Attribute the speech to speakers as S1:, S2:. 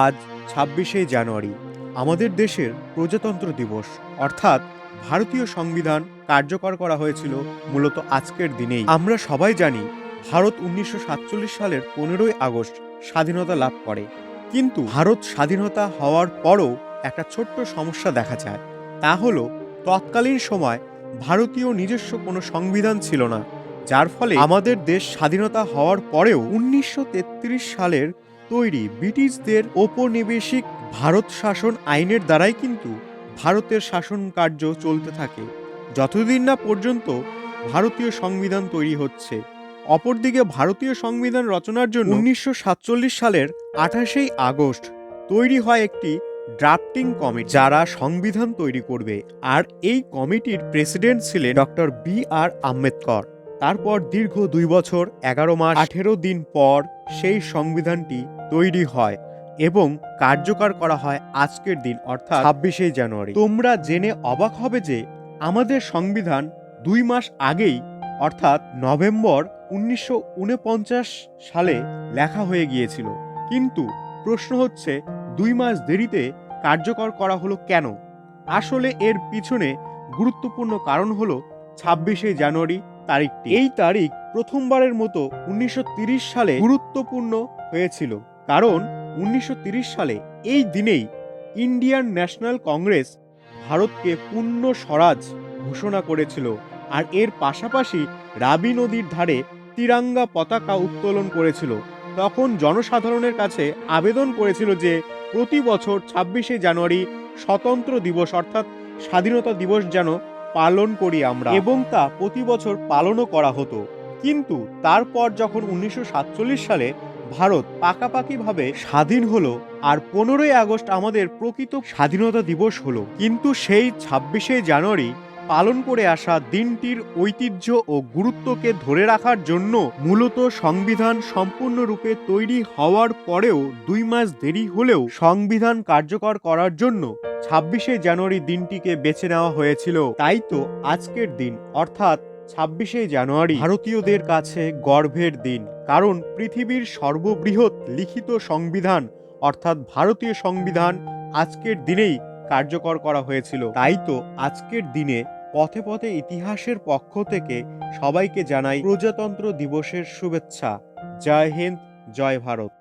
S1: আজ ছাব্বিশে জানুয়ারি, আমাদের দেশের প্রজাতন্ত্র দিবস। অর্থাৎ ভারতীয় সংবিধান কার্যকর করা হয়েছিল মূলত আজকের দিনেই। আমরা সবাই জানি, ভারত উনিশশো সাতচল্লিশ সালের পনেরোই আগস্ট স্বাধীনতা লাভ করে। কিন্তু ভারত স্বাধীনতা হওয়ার পরও একটা ছোট্ট সমস্যা দেখা যায়। তা হলো, তৎকালীন সময় ভারতীয় নিজস্ব কোনো সংবিধান ছিল না। যার ফলে আমাদের দেশ স্বাধীনতা হওয়ার পরেও উনিশশো তেত্রিশ সালের তৈরি ব্রিটিশদের ঔপনিবেশিক ভারত শাসন আইনের দ্বারাই কিন্তু ভারতের শাসন কার্য চলতে থাকে। যতদিন না পর্যন্ত ভারতীয় সংবিধান তৈরি হচ্ছে। অপরদিকে ভারতীয় সংবিধান রচনার জন্য উনিশশো সাতচল্লিশ সালের আঠাশেই আগস্ট তৈরি হয় একটি ড্রাফটিং কমিটি যারা সংবিধান তৈরি করবে। আর এই কমিটির প্রেসিডেন্ট ছিলেন ডক্টর বি আর আম্বেদকর। তারপর দীর্ঘ দুই বছর, এগারো মাস, আঠেরো দিন পর সেই সংবিধানটি তৈরি হয় এবং কার্যকর করা হয় আজকের দিন, অর্থাৎ ছাব্বিশে জানুয়ারি। তোমরা জেনে অবাক হবে যে আমাদের সংবিধান দুই মাস আগেই, অর্থাৎ নভেম্বর উনিশশো উনপঞ্চাশ সালে লেখা হয়ে গিয়েছিল। কিন্তু প্রশ্ন হচ্ছে, দুই মাস দেরিতে কার্যকর করা হলো কেন? আসলে এর পিছনে গুরুত্বপূর্ণ কারণ হলো ছাব্বিশে জানুয়ারি তারিখটি। এই তারিখ প্রথমবারের মতো উনিশশো সালে গুরুত্বপূর্ণ হয়েছিল। কারণ উনিশশো সালে এই দিনেই ইন্ডিয়ান ন্যাশনাল কংগ্রেস ভারতকে পূর্ণ স্বরাজ ঘোষণা করেছিল। আর এর পাশাপাশি রাবি নদীর ধারে তিরাঙ্গা পতাকা উত্তোলন করেছিল। তখন জনসাধারণের কাছে আবেদন করেছিল যে প্রতি বছর ছাব্বিশে জানুয়ারি স্বতন্ত্র দিবস অর্থাৎ স্বাধীনতা দিবস যেন পালন করি আমরা। এবং তা প্রতি বছর পালনও করা হতো। কিন্তু তারপর যখন উনিশশো সাতচল্লিশ সালে ভারত পাকাপাকিভাবে স্বাধীন হলো আর পনেরোই আগস্ট আমাদের প্রকৃত স্বাধীনতা দিবস হলো। কিন্তু সেই ছাব্বিশে জানুয়ারি পালন করে আসা দিনটির ঐতিহ্য ও গুরুত্বকে ধরে রাখার জন্য মূলত সংবিধান সম্পূর্ণরূপে তৈরি হওয়ার পরেও দুই মাস দেরি হলেও সংবিধান কার্যকর করার জন্য ছাব্বিশে জানুয়ারি দিনটিকে বেছে নেওয়া হয়েছিল। তাই তো আজকের দিন। অর্থাৎ ছাব্বিশে জানুয়ারি ভারতীয়দের কাছে গর্বের দিন, কারণ পৃথিবীর সর্ববৃহৎ লিখিত সংবিধান, অর্থাৎ ভারতীয় সংবিধান, আজকের দিনেই কার্যকর করা হয়েছিল। তাই তো আজকের দিনে পথে পথে ইতিহাসের পক্ষ থেকে সবাইকে জানাই প্রজাতন্ত্র দিবসের শুভেচ্ছা। জয় হিন্দ, জয় ভারত।